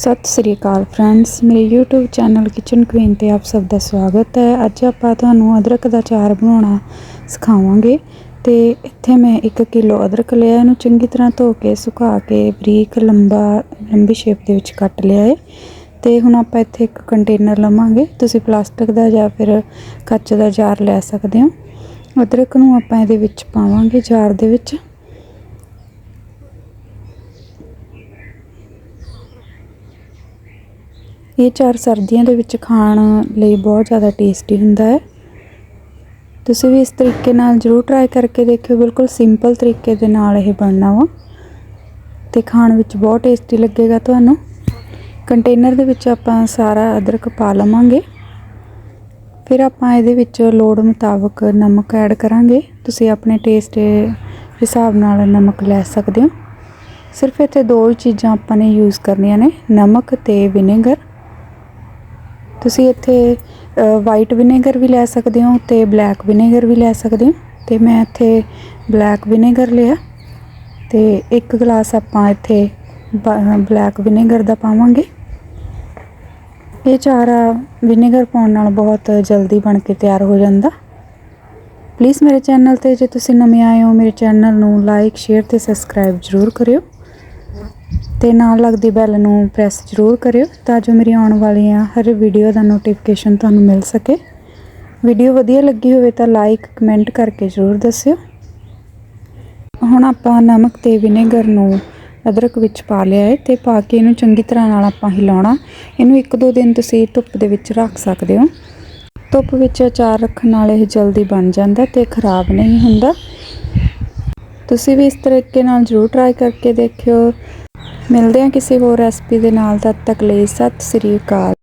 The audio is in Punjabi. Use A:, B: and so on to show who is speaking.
A: ਸਤਿ ਸ੍ਰੀ ਅਕਾਲ ਫਰੈਂਡਸ ਮੇਰੇ YouTube ਚੈਨਲ ਕਿਚਨ ਕੁਈਨ ਤੇ ਆਪ ਸਭ ਦਾ ਸਵਾਗਤ ਹੈ। ਅੱਜ ਆਪਾਂ ਤੁਹਾਨੂੰ ਅਦਰਕ ਦਾ ਚਾਰ ਬਣਾਉਣਾ ਸਿਖਾਵਾਂਗੇ ਤੇ ਇੱਥੇ ਮੈਂ 1 ਕਿਲੋ ਅਦਰਕ ਲਿਆ, ਇਹਨੂੰ ਚੰਗੀ ਤਰ੍ਹਾਂ ਧੋ ਕੇ, ਸੁਕਾ ਕੇ, ਬਰੀਕ, ਲੰਬਾ, ਲੰਬੀ ਸ਼ੇਪ ਦੇ ਵਿੱਚ ਕੱਟ ਲਿਆ ਹੈ ਤੇ ਹੁਣ ਆਪਾਂ ਇੱਥੇ ਇੱਕ ਕੰਟੇਨਰ ਲਵਾਂਗੇ। ਤੁਸੀਂ ਪਲਾਸਟਿਕ ਦਾ ਜਾਂ ਫਿਰ ਕੱਚ ਦਾ ਜਾਰ ਲੈ ਸਕਦੇ ਹੋ। ਅਦਰਕ ਨੂੰ ਆਪਾਂ ਇਹਦੇ ਵਿੱਚ ਪਾਵਾਂਗੇ ਜਾਰ ਦੇ ਵਿੱਚ। ਇਹ ਚਾਰ ਸਰਦੀਆਂ ਦੇ ਵਿੱਚ ਖਾਣ ਲਈ ਬਹੁਤ ਜ਼ਿਆਦਾ ਟੇਸਟੀ ਹੁੰਦਾ ਹੈ। ਤੁਸੀਂ ਵੀ ਇਸ ਤਰੀਕੇ ਨਾਲ ਜ਼ਰੂਰ ਟਰਾਈ ਕਰਕੇ ਦੇਖਿਓ, ਬਿਲਕੁਲ ਸਿੰਪਲ ਤਰੀਕੇ ਦੇ ਨਾਲ ਇਹ ਬਣਨਾ ਵਾ। ਤੇ ਖਾਣ ਵਿੱਚ ਬਹੁਤ ਟੇਸਟੀ ਲੱਗੇਗਾ ਤੁਹਾਨੂੰ। ਕੰਟੇਨਰ ਦੇ ਵਿੱਚ ਆਪਾਂ ਸਾਰਾ ਅਦਰਕ ਪਾ ਲਵਾਂਗੇ। ਫਿਰ ਆਪਾਂ ਇਹਦੇ ਵਿੱਚ ਲੋੜ ਮੁਤਾਬਕ ਨਮਕ ਐਡ ਕਰਾਂਗੇ। ਤੁਸੀਂ ਆਪਣੇ ਟੇਸਟ ਹਿਸਾਬ ਨਾਲ ਨਮਕ ਲੈ ਸਕਦੇ ਹੋ। ਸਿਰਫ ਇੱਥੇ ਦੋ ਹੀ ਚੀਜ਼ਾਂ ਆਪਾਂ ਨੇ ਯੂਜ਼ ਕਰਨੀਆਂ ਨੇ, ਨਮਕ ਤੇ ਵਿਨੇਗਰ ਤੁਸੀਂ ਇੱਥੇ ਵਾਈਟ ਵਿਨੇਗਰ ਵੀ ਲੈ ਸਕਦੇ ਹੋ ਤੇ ਬਲੈਕ ਵਿਨੇਗਰ ਵੀ ਲੈ ਸਕਦੇ ਹੋ। ਤੇ ਮੈਂ ਇੱਥੇ ਬਲੈਕ ਵਿਨੇਗਰ ਲਿਆ। ਤੇ ਇੱਕ ਗਲਾਸ ਆਪਾਂ ਇੱਥੇ ਬਲੈਕ ਵਿਨੇਗਰ ਦਾ ਪਾਵਾਂਗੇ। ਇਹ ਚਾਰਾ ਵਿਨੇਗਰ ਪਾਉਣ ਨਾਲ ਬਹੁਤ ਜਲਦੀ ਬਣ ਕੇ ਤਿਆਰ ਹੋ ਜਾਂਦਾ। ਪਲੀਜ਼ ਮੇਰੇ ਚੈਨਲ ਤੇ ਜੇ ਤੁਸੀਂ ਨਵੇਂ ਆਏ ਹੋ, ਮੇਰੇ ਚੈਨਲ ਨੂੰ ਲਾਈਕ ਸ਼ੇਅਰ ਤੇ ਸਬਸਕ੍ਰਾਈਬ ਜ਼ਰੂਰ ਕਰਿਓ। ਤੇ ਨਾਲ ਲੱਗਦੀ ਬੈਲ ਨੂੰ ਪ੍ਰੈਸ ਜ਼ਰੂਰ ਕਰਿਓ ਤਾਂ ਜੋ ਮੇਰੀ ਆਉਣ ਵਾਲੀਆਂ ਹਰ ਵੀਡੀਓ ਦਾ ਨੋਟੀਫਿਕੇਸ਼ਨ ਤੁਹਾਨੂੰ ਮਿਲ ਸਕੇ। ਵੀਡੀਓ ਵਧੀਆ ਲੱਗੀ ਹੋਵੇ ਤਾਂ ਲਾਈਕ ਕਮੈਂਟ ਕਰਕੇ ਜ਼ਰੂਰ ਦੱਸਿਓ। ਹੁਣ ਆਪਾਂ ਨਮਕ ਤੇ ਵਿਨੇਗਰ ਨੂੰ ਅਦਰਕ ਵਿੱਚ ਪਾ ਲਿਆ ਹੈ ਤੇ ਪਾ ਕੇ ਇਹਨੂੰ ਚੰਗੀ ਤਰ੍ਹਾਂ ਨਾਲ ਆਪਾਂ ਹਿਲਾਉਣਾ। ਇਹਨੂੰ ਇੱਕ ਦੋ ਦਿਨ ਤੁਸੀਂ ਧੁੱਪ ਦੇ ਵਿੱਚ ਰੱਖ ਸਕਦੇ ਹੋ। ਧੁੱਪ ਵਿੱਚ ਅਚਾਰ ਰੱਖਣ ਨਾਲ ਇਹ ਜਲਦੀ ਬਣ ਜਾਂਦਾ ਤੇ ਖਰਾਬ ਨਹੀਂ ਹੁੰਦਾ। ਤੁਸੀਂ ਵੀ ਇਸ ਤਰੀਕੇ ਨਾਲ ਜ਼ਰੂਰ ਟਰਾਈ ਕਰਕੇ ਦੇਖਿਓ। ਮਿਲਦੇ ਹਾਂ ਕਿਸੇ ਹੋਰ ਰੈਸਪੀ ਦੇ ਨਾਲ ਤਦ ਤੱਕ ਲਈ ਸਤਿ ਸ੍ਰੀ ਅਕਾਲ।